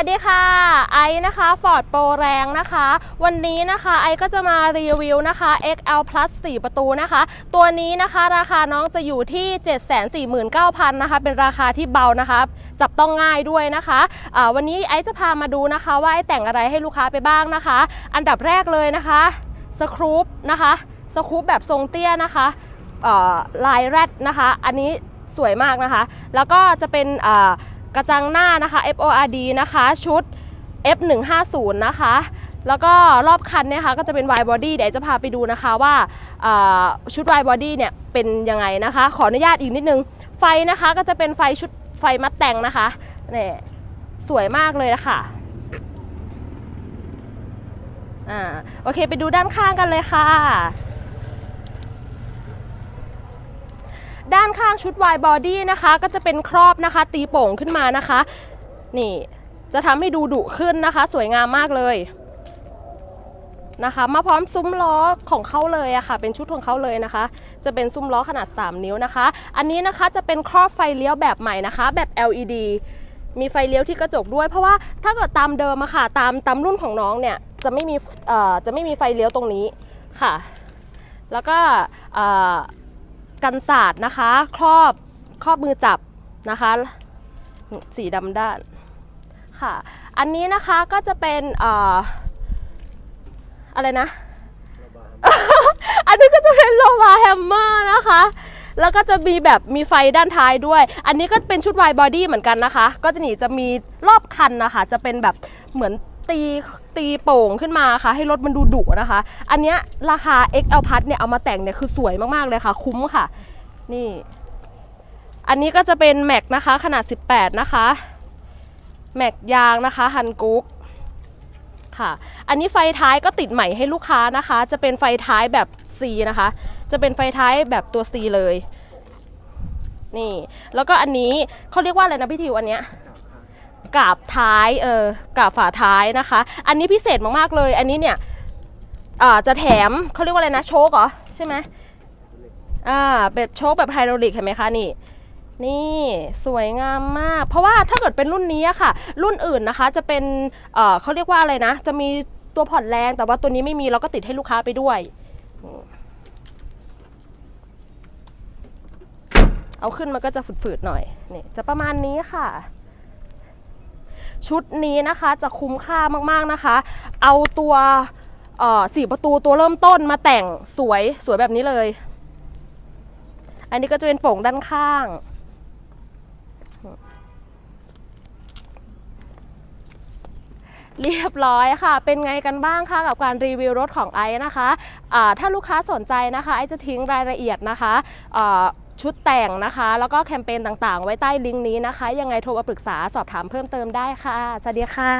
วัสดีค่ะ ไอนะคะ Ford Pro แรงนะคะ วันนี้นะคะไอก็จะมารีวิวนะคะ XL Plus 4 ประตูนะคะ ตัวนี้นะคะราคาน้องจะอยู่ที่ 749,000นะคะเป็นราคาที่เบานะคะจับต้องง่ายด้วยนะคะะวันนี้ไอจะพามาดูนะคะ ว่าไอแต่งอะไรให้ลูกค้าไปบ้างนะคะ อันดับแรกเลยนะคะสครูปนะคะสครูปแบบทรงเตี้ยนะคะลายแรดนะคะ อันนี้สวยมากนะคะ แล้วก็จะเป็นอ กระจังหน้านะคะ FORD นะคะ ชุด F150 นะคะ แล้วก็รอบคันเนี่ยค่ะก็จะเป็น wide body เดี๋ยวจะพาไปดูนะคะว่าชุด wide body เนี่ยเป็นยังไงนะคะ ขออนุญาตอีกนิดนึง ไฟนะคะก็จะเป็นไฟชุดไฟมัดแต่งนะคะเนี่ยสวยมากเลยนะคะอ่าโอเคไปดูด้านข้างกันเลยค่ะ ด้านข้างชุด wide body นะคะ ก็จะเป็นครอบนะคะ ตีโป่งขึ้นมานะคะ นี่จะทำให้ดูดุขึ้นนะคะ สวยงามมากเลยนะคะ มาพร้อมซุ้มล้อของเขาเลยอะค่ะ เป็นชุดของเขาเลยนะคะ จะเป็นซุ้มล้อขนาด 3 นิ้วนะคะ อันนี้นะคะจะเป็นครอบไฟเลี้ยวแบบใหม่นะคะ แบบ LED มีไฟเลี้ยวที่กระจกด้วย เพราะว่าถ้าเกิดตามเดิมอะค่ะ ตามตามรุ่นของน้องเนี่ยจะไม่มีจะไม่มีไฟเลี้ยวตรงนี้ค่ะ แล้วก็ กันศาสตร์นะคะ ครอบครอบมือจับนะคะ สีดำด้านค่ะ อันนี้นะคะก็จะเป็นออะไรนะ อันนี้ก็จะเป็นโลวาแฮมเมอร์นะคะ แล้วก็จะมีแบบมีไฟด้านท้ายด้วย อันนี้ก็เป็นชุด wide body เหมือนกันนะคะ ก็จะหนีจะมีรอบคันนะคะ จะเป็นแบบเหมือน ตีตีโป่งขึ้นมาค่ะ ให้รถมันดูดุนะคะ อันเนี้ยราคา XL Plus เนี่ยเอามาแต่งเนี่ยคือสวยมากๆเลยค่ะ คุ้มค่ะ นี่ อันนี้ก็จะเป็นแม็กนะคะ ขนาด 18 นะคะ แม็กยางนะคะฮันกุ๊กค่ะ อันนี้ไฟท้ายก็ติดใหม่ให้ลูกค้านะคะ จะเป็นไฟท้ายแบบ C นะคะ จะเป็นไฟท้ายแบบตัว C เลย นี่ แล้วก็อันนี้เขาเรียกว่าอะไรนะพี่ทิวอันเนี้ย กาบท้ายเออกาบฝาท้ายนะคะ อันนี้พิเศษมากๆเลย อันนี้เนี่ยอ่าจะแถมเขาเรียกว่าอะไรนะโชคเหรอใช่ไหมอ่าเป็นโชคแบบไฮดรอลิกเห็นไหมคะนี่นี่สวยงามมาก เพราะว่าถ้าเกิดเป็นรุ่นนี้ค่ะ รุ่นอื่นนะคะจะเป็นเอ่อเขาเรียกว่าอะไรนะ จะมีตัวผ่อนแรงแต่ว่าตัวนี้ไม่มีเราก็ติดให้ลูกค้าไปด้วย เอาขึ้นมันก็จะฝืดๆหน่อยนี่จะประมาณนี้ค่ะ ชุดนี้นะคะจะคุ้มค่ามากๆนะคะ เอาตัวสี่ประตูตัวเริ่มต้นมาแต่งสวยสวยแบบนี้เลย อันนี้ก็จะเป็นโป่งด้านข้าง เรียบร้อยค่ะ เป็นไงกันบ้างคะกับการรีวิวรถของไอซ์นะคะะถ้าลูกค้าสนใจนะคะไอจะทิ้งรายละเอียดนะคะอ่า ชุดแต่งนะคะ แล้วก็แคมเปญต่างๆ ไว้ใต้ลิงก์นี้นะคะ ยังไงโทรมาปรึกษาสอบถามเพิ่มเติมได้ค่ะ สวัสดีค่ะ